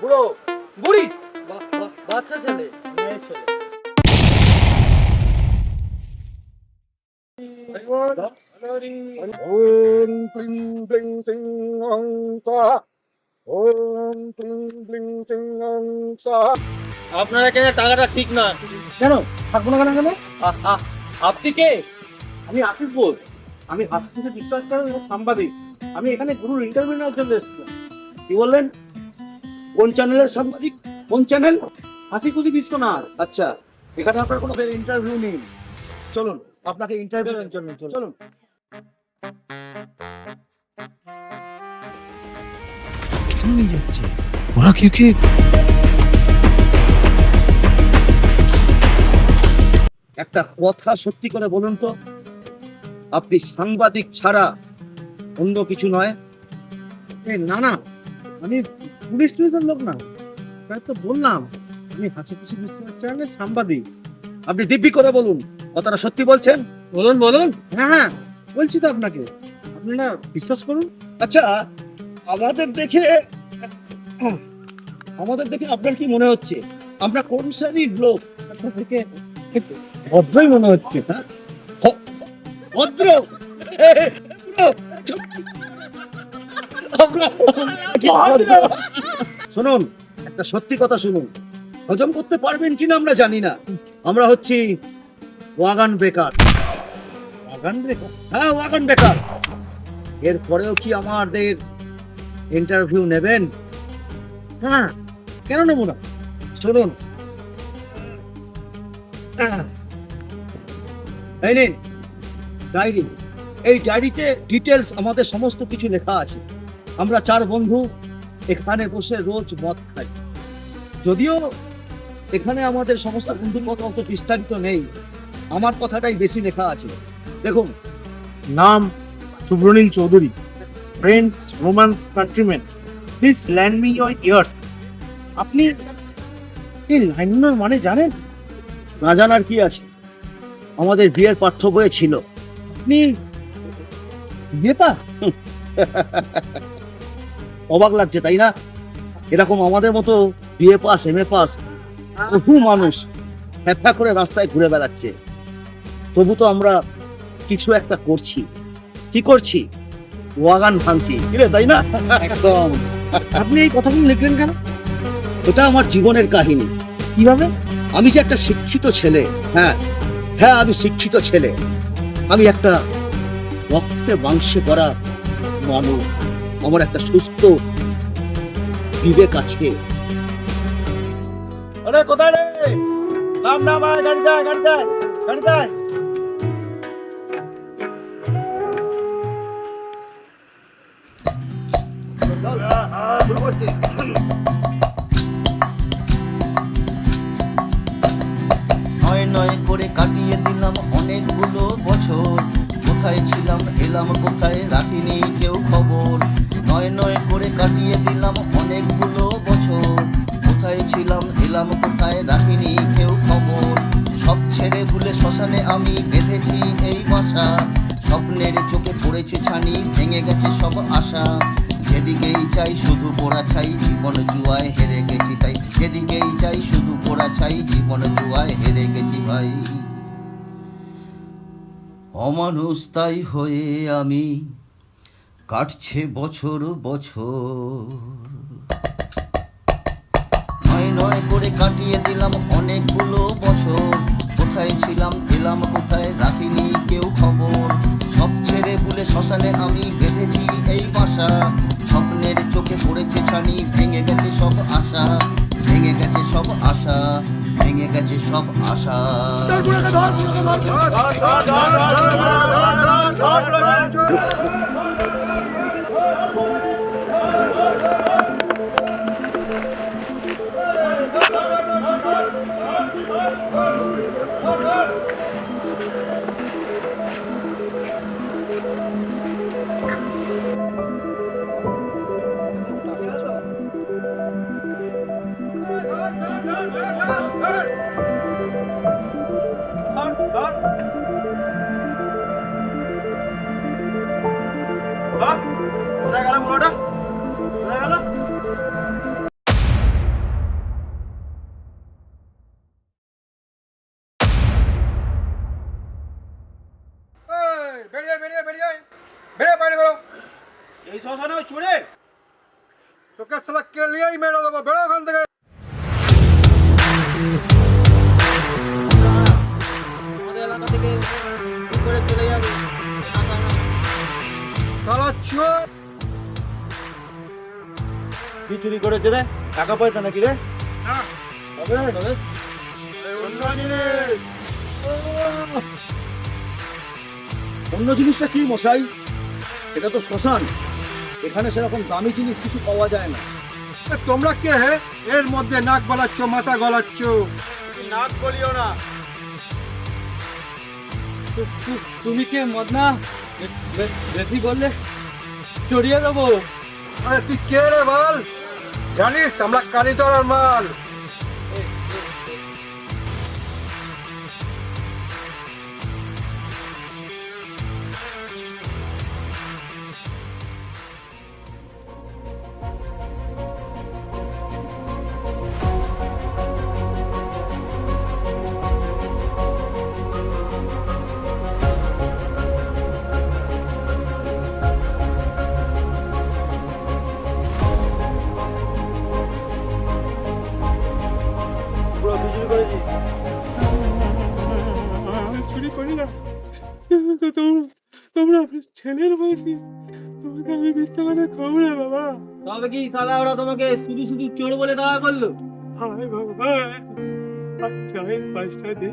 বুড়ো বুড়ি। বাচ্চা ছেলে মেয়ে ছেলে। ওম ক্লিং ব্লিং সিং অং ওম ক্লিং ব্লিং সিং অং আপনার টাকাটা ঠিক না? কেন? থাকব না কেন কেন আপনি কে? আমি আশিস বোস। আমি হাসপাতালে বিশ্বাস করেন সাংবাদিক। আমি এখানে গুরুর ইন্টারভিউ নেওয়ার জন্য এসেছিলাম। কি বললেন? কোন চ্যানেলের সাংবাদিক কোন চ্যানেল হাসি খুশি বিশ্বনাথ। আচ্ছা এখানে আপনার কোনো ইন্টারভিউ নেই। চলুন আপনাকে ইন্টারভিউ জন্য চলুন। নিয়ে যাচ্ছে। ওরা কি কি একটা কথা সত্যি করে বলুন তো আপনি সাংবাদিক ছাড়া অন্য কিছু নয়। না না আমি টুলিশের লোক না তাই তো বললাম আমি হাসি খুশি বিশ্বনাথ চ্যানেলের সাংবাদিক আপনি দিব্যি করে বলুন কথাটা সত্যি বলছেন বলুন বলুন হ্যাঁ হ্যাঁ বলছি তো আপনাকে আপনারা বিশ্বাস করুন আচ্ছা আমাদের দেখে আমাদের দেখে আপনার কি মনে হচ্ছে আমরা কোন শ্রেণির লোক আপনার থেকে ভদ্রই মনে হচ্ছে হ্যাঁ? ভদ্র শুনুন একটা সত্যি কথা শুনুন। হজম করতে পারবেন কিনা আমরা জানি না। আমরা হচ্ছি ওয়াগান বেকার বাগান রে হ্যাঁ ওয়াগান বেকার এরপরেও কি আমাদের ইন্টারভিউ নেবেন? হ্যাঁ কেন নেব না? শুনুন। এই নিন ডায়েরি। এই ডায়েরিতে ডিটেলস আমাদের সমস্ত কিছু লেখা আছে। আমরা চার বন্ধু এখানে বসে রোজ মদ খাই। যদিও এখানে আমাদের সমস্ত বন্ধুর কথা অত বিস্তারিত নেই। আমার কথাটাই বেশি লেখা আছে। দেখুন। নাম Subranil Chowdhury. Friends Romans countryman please lend me your ears আপনি এই লাইনগুলোর মানে জানেন? না জানার কি আছে? আমাদের বিয়ের পাঠ্য বইয়ে ছিল। আপনি নেতা? অবাক লাগছে তাই না? এরকম আমাদের মতো BA pass M A pass বহু মানুষ ফ্যাফা করে রাস্তায় ঘুরে বেড়াচ্ছে। তবু তো আমরা কিছু একটা করছি। কি করছি? ওয়াগান ভাঙছি। তাই না? একদম। আপনি এই কথাগুলো লিখলেন কেন? এটা আমার জীবনের কাহিনী। কীভাবে? আমি যে একটা শিক্ষিত ছেলে হ্যাঁ হ্যাঁ আমি শিক্ষিত ছেলে। আমি একটা রক্তে মাংসে করা মানুষ। আমার একটা সুস্থ বিবেক আছে। আরে, কোথায় রে? নাম নাম আয় গাড়ি যায় গাড়ি যায় গাড়ি যায় নয় কোথায় ছিলাম, এলাম কোথায় রাখিনি কেউ খবর? নয় নয় করে কাটিয়ে দিলাম অনেকগুলো বছর। কোথায় ছিলাম, এলাম কোথায় রাখিনি কেউ খবর? সব ছেড়ে ভুলে শ্মশানে আমি বেঁধেছি এই বাসা। স্বপ্নের চোখে পড়েছে ছানি, ভেঙে গেছে সব আশা। যেদিকেই চাই শুধু পোড়া ছাই, জীবন জুয়ায় হেরে গেছি তাই। যেদিকেই চাই শুধু পোড়া ছাই, জীবন জুয়ায় হেরে গেছি ভাই। অমানুষ তাই হয়ে আমি কাটছে বছর বছর। নয় নয় করে কাটিয়ে দিলাম অনেকগুলো বছর। কোথায় ছিলাম এলাম কোথায় রাখিনি কেউ খবর। সব ছেড়ে ভুলে শ্মশানে আমি বেঁধেছি এই বাসা। স্বপ্নের চোখে পড়েছে ছানি, ভেঙে গেছে সব আশা, ভেঙে গেছে সব আশা। ভেঙে গেছে সব আশা কোথায় মেরে দেবো বেরো ওখান থেকে। কি চোর করেছে রে? টাকা পয়সা নাকি রে? অন্য জিনিস। অন্য জিনিসটা কি মশাই? এটা তো শ্মশান। এখানে সেরকম দামি জিনিস কিছু পাওয়া যায় না। তোমরা কে হে? এর মধ্যে নাক গলাচ্ছ মাথা গলাচ্ছ। নাক বলিও না। তুমি কে মদনা? বেশি বললে চড়িয়ে দেবো। আরে তুই কে রে বল? জানিস আমরা কারিতলার মাল। ছেলের বয়সী। তোমাকে আমি মিথ্যা কথা খাব না বাবা। তবে কি সালা ওরা তোমাকে শুধু শুধু চোর বলে দাওয়া করল? হায় ভগবান আর চায়ের পাঁচটা দে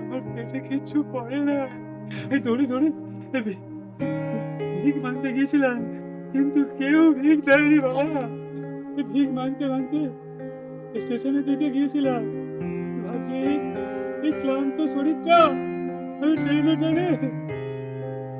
আমার পেটে কিচ্ছু পড়ে না। এই দৌড়ে দৌড়ে ভিক মানতে গিয়েছিলাম কিন্তু কেউ ভিক দেয়নি বাবা। ভিক মানতে মানতে স্টেশনের দিকে গিয়েছিলাম। ভাবছি এই ক্লান্ত শরীরটা আমি ট্রেনে ট্রেনে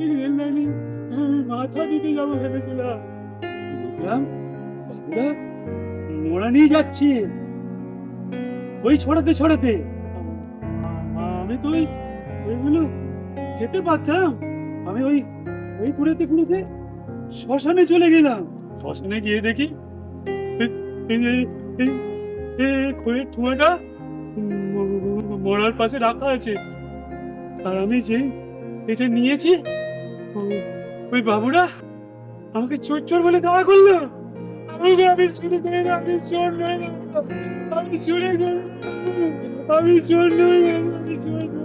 আমি মাথা দিতে যাব ভেবেছিলাম। বুঝলাম বাবুরা মোড়া নিয়ে ওই ছড়াতে ছড়াতে। আমি তো ওই, ওইগুলো খেতে পারতাম। আমি ওই ওই কুড়েতে কুড়েতে শ্মশানে চলে গেলাম। শ্মশানে গিয়ে দেখি খয়ের ঠুয়াটা মরার পাশে রাখা আছে। আর আমি যে এটা নিয়েছি ওই- বাবুরা, আমাকে চোর চোর বলে দাওয়া করল। আমাকে আমি চুরি করি না, আমি চোর নই আমি চুরি করি আমি চোর নই আমি চোর।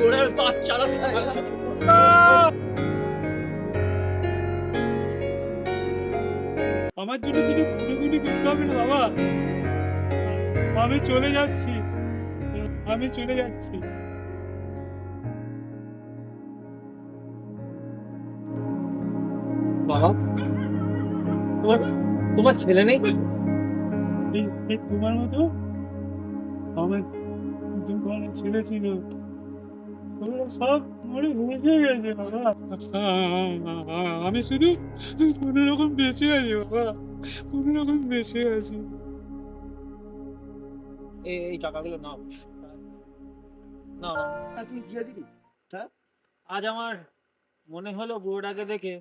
চোরের আমার জন্য কিছু খুঁড়ি করতে হবে না, বাবা। আমি চলে যাচ্ছি। আমি চলে যাচ্ছি। বাবা তোমার তোমার ছেলে নেই? তোমার মতো? আমার দুখানা ছেলে ছিল। সব মরে বুঝে গেছে বাবা। আমি শুধু কোনো রকম বেঁচে আছি বাবা। কোনো রকম বেঁচে আছি। এই টাকাগুলো নাও। না না তুই দিয়ে দিবি। আজ আমার মনে হলো বুড়োটাকে দেখে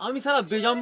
আমি সারা বেজাম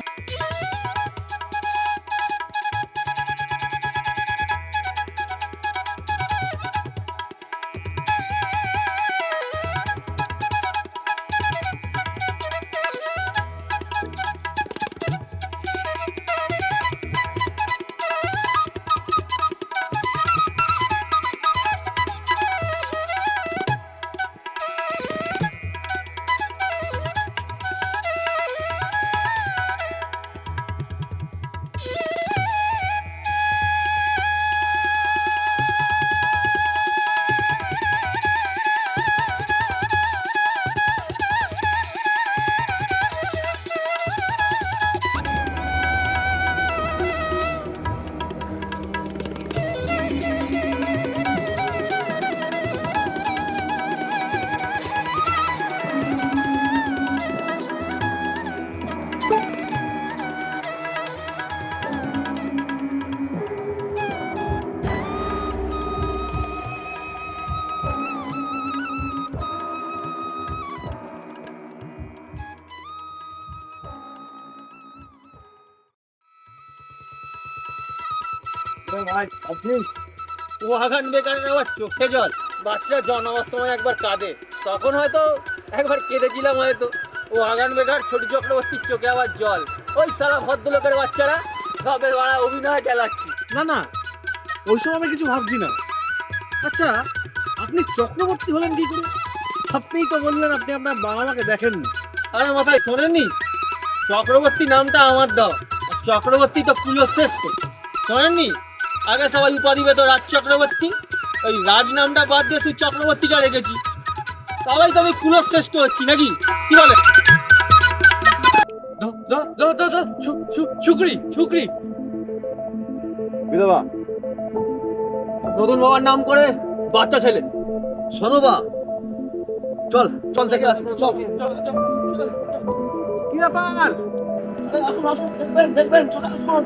ভাই আপনি ওয়াগান বেকারের আবার চোখে জল বাচ্চা জন্মাবার সময় একবার কাঁদে তখন হয়তো একবার কেঁদেছিলাম হয়তো। ওয়াগান বেকার ছোট চক্রবর্তীর চোখে আবার জল। ওই সারা ভদ্রলোকের বাচ্চারা সবে বাড়া অভিনয় চালাচ্ছি। না না ওইসব আমি কিছু ভাবছি না। আচ্ছা আপনি চক্রবর্তী হলেন কি করে? আপনিই তো বললেন আপনি আপনার বাবা মাকে দেখেননি। আরে মাথায় শোনেননি? চক্রবর্তী নামটা আমার দাও। চক্রবর্তী তো পুজো কুলশ্রেষ্ঠ শোনেননি? আগে সবাই উপাধি পেত রাজ চক্রবর্তী। ওই রাজ নামটা বাদ দিয়ে তুই চক্রবর্তীটা রেখেছি সবাই তো আমি কুলশ্রেষ্ঠ হচ্ছি নাকি? কি বলে? শুক্রি শুক্রি বিধবা। নতুন বাবার নাম করে বাচ্চা ছেলে। সনবা। চল চল দেখে আসুন চল। কি ব্যাপার? আসুন আসুন দেখবেন দেখবেন চলে আসুন।